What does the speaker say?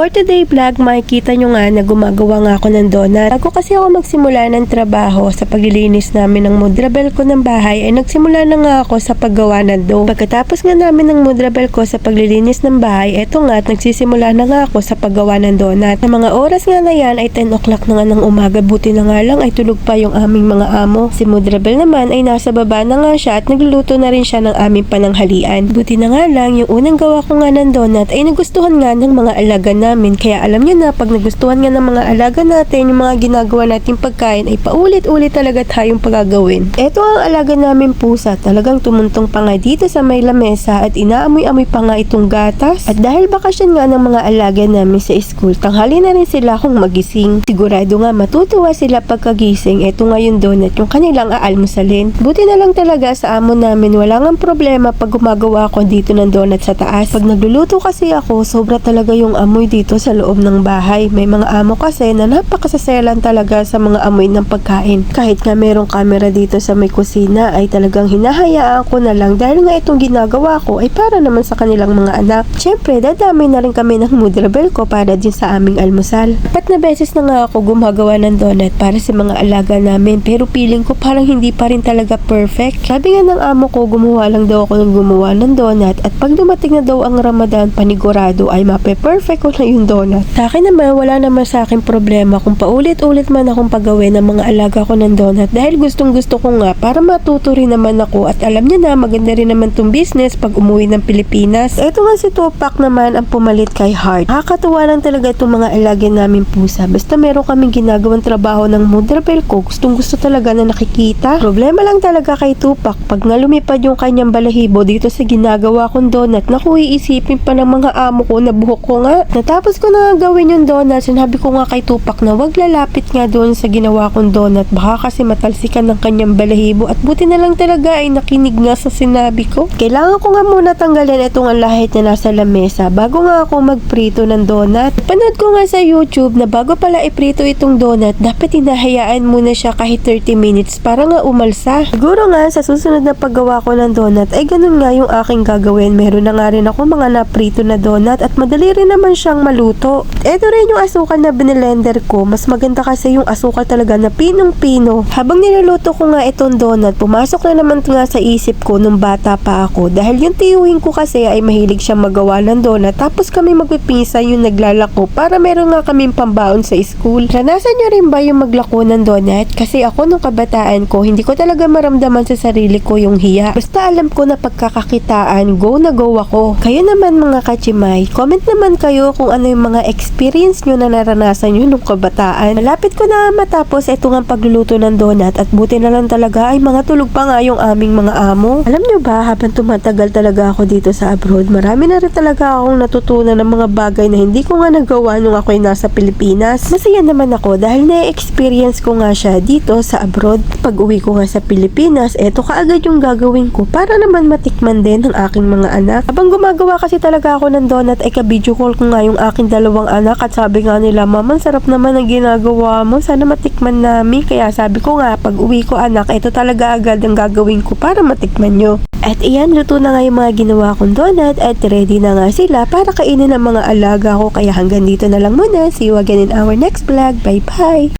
For today vlog, makikita nyo nga na gumagawa nga ako ng donut. Bago kasi ako magsimula ng trabaho sa paglilinis namin ng mudrabel ko ng bahay, ay nagsimula na nga ako sa paggawa ng dough. Pagkatapos nga namin ng mudrabel ko sa paglilinis ng bahay, eto nga at nagsisimula na nga ako sa paggawa ng donut. Sa mga oras nga na yan ay 10 o'clock na nga ng umaga, buti na nga lang ay tulog pa yung aming mga amo. Si mudrabel naman ay nasa baba na nga siya at nagluluto na rin siya ng aming pananghalian. Buti na nga lang, yung unang gawa ko nga ng donut ay nagustuhan nga ng mga alaga namin. Kaya alam nyo na, pag nagustuhan nga ng mga alaga natin, yung mga ginagawa nating pagkain ay paulit-ulit talaga tayong pagagawin. Ito ang alaga namin pusa, talagang tumuntong pa nga dito sa may lamesa at inaamoy-amoy pa nga itong gatas. At dahil bakasyon nga ng mga alaga namin sa school, tanghali na rin sila kung magising. Sigurado nga matutuwa sila pagkagising. Ito nga yung donut, yung kanilang aalmusalin. Buti na lang talaga sa amo namin, wala nga problema pag gumagawa ako dito ng donut sa taas. Pag nagluluto kasi ako, sobra talaga yung amoy dito sa loob ng bahay. May mga amo kasi na napakasaselan talaga sa mga amoy ng pagkain. Kahit nga merong camera dito sa may kusina ay talagang hinahayaan ko na lang dahil nga itong ginagawa ko ay para naman sa kanilang mga anak. Siyempre, dadamay na rin kami ng mudrabel ko para din sa aming almusal. Apat na beses na nga ako gumagawa ng donut para sa mga alaga namin pero feeling ko parang hindi pa rin talaga perfect. Sabi nga ng amo ko, gumawa lang daw ako ng gumawa ng donut at pag dumating na daw ang Ramadan, panigurado ay mape-perfect ko na yung donut. Sa akin naman, wala naman sa akin problema kung paulit-ulit man akong pagawin ng mga alaga ko ng donut dahil gustong gusto ko nga para matuto rin naman ako at alam niya na maganda rin naman tong business pag umuwi ng Pilipinas. Ito nga si Tupac naman ang pumalit kay Heart. Nakakatuwa lang talaga itong mga alaga namin pusa. Basta meron kaming ginagawang trabaho ng mudrabel ko, gustong gusto talaga na nakikita. Problema lang talaga kay Tupac pag nga lumipad yung kanyang balahibo dito sa ginagawa kong donut, naku iisipin pa ng mga amo ko na buhok ko nga. Natapos ko na gawin yung donut, sinabi ko nga kay Tupac na wag lalapit nga doon sa ginawa kong donut. Baka kasi matalsikan ng kanyang balahibo at buti na lang talaga ay nakinig nga sa sinabi ko. Kailangan ko nga muna tanggalin itong ang lahit na nasa lamesa bago nga ako magprito ng donut. Panood ko nga sa YouTube na bago pala iprito itong donut, dapat hinahayaan muna siya kahit 30 minutes para nga umalsa. Siguro nga sa susunod na paggawa ko ng donut ay ganun nga yung aking gagawin. Meron na nga rin ako mga naprito na donut at madali rin naman siyang maluto. Ito rin yung asukal na binilender ko. Mas maganda kasi yung asukal talaga na pinong-pino. Habang niluluto ko nga itong donut, pumasok na naman nga sa isip ko nung bata pa ako. Dahil yung tiyuhin ko kasi ay mahilig siyang magawa ng donut. Tapos kami magpipinsa yung naglalako para meron nga kaming pambaon sa school. Ranasan nyo rin ba yung maglako ng donut? Kasi ako nung kabataan ko, hindi ko talaga maramdaman sa sarili ko yung hiya. Basta alam ko na pagkakakitaan, go na go ako. Kayo naman mga kachimay, comment naman kayo kung ano yung mga experience nyo na naranasan nyo nung kabataan. Malapit ko na matapos ito nga pagluluto ng donut at buti na lang talaga ay mga tulog pa nga yung aming mga amo. Alam nyo ba, habang tumatagal talaga ako dito sa abroad, marami na rin talaga akong natutunan ng mga bagay na hindi ko nga nagawa nung ako'y nasa Pilipinas. Masaya naman ako dahil na-experience ko nga siya dito sa abroad. Pag uwi ko nga sa Pilipinas, eto kaagad yung gagawin ko para naman matikman din ng aking mga anak. Habang gumagawa kasi talaga ako ng donut, ay ka-video call ko nga yung aking dalawang anak at sabi nga nila, Mama, sarap naman ang ginagawa mo. Sana matikman namin. Kaya sabi ko nga, pag uwi ko anak, ito talaga agad ang gagawin ko para matikman nyo. At iyan, luto na nga yung mga ginawa kong donut at ready na nga sila para kainin ng mga alaga ko. Kaya hanggang dito na lang muna. See you again in our next vlog. Bye-bye!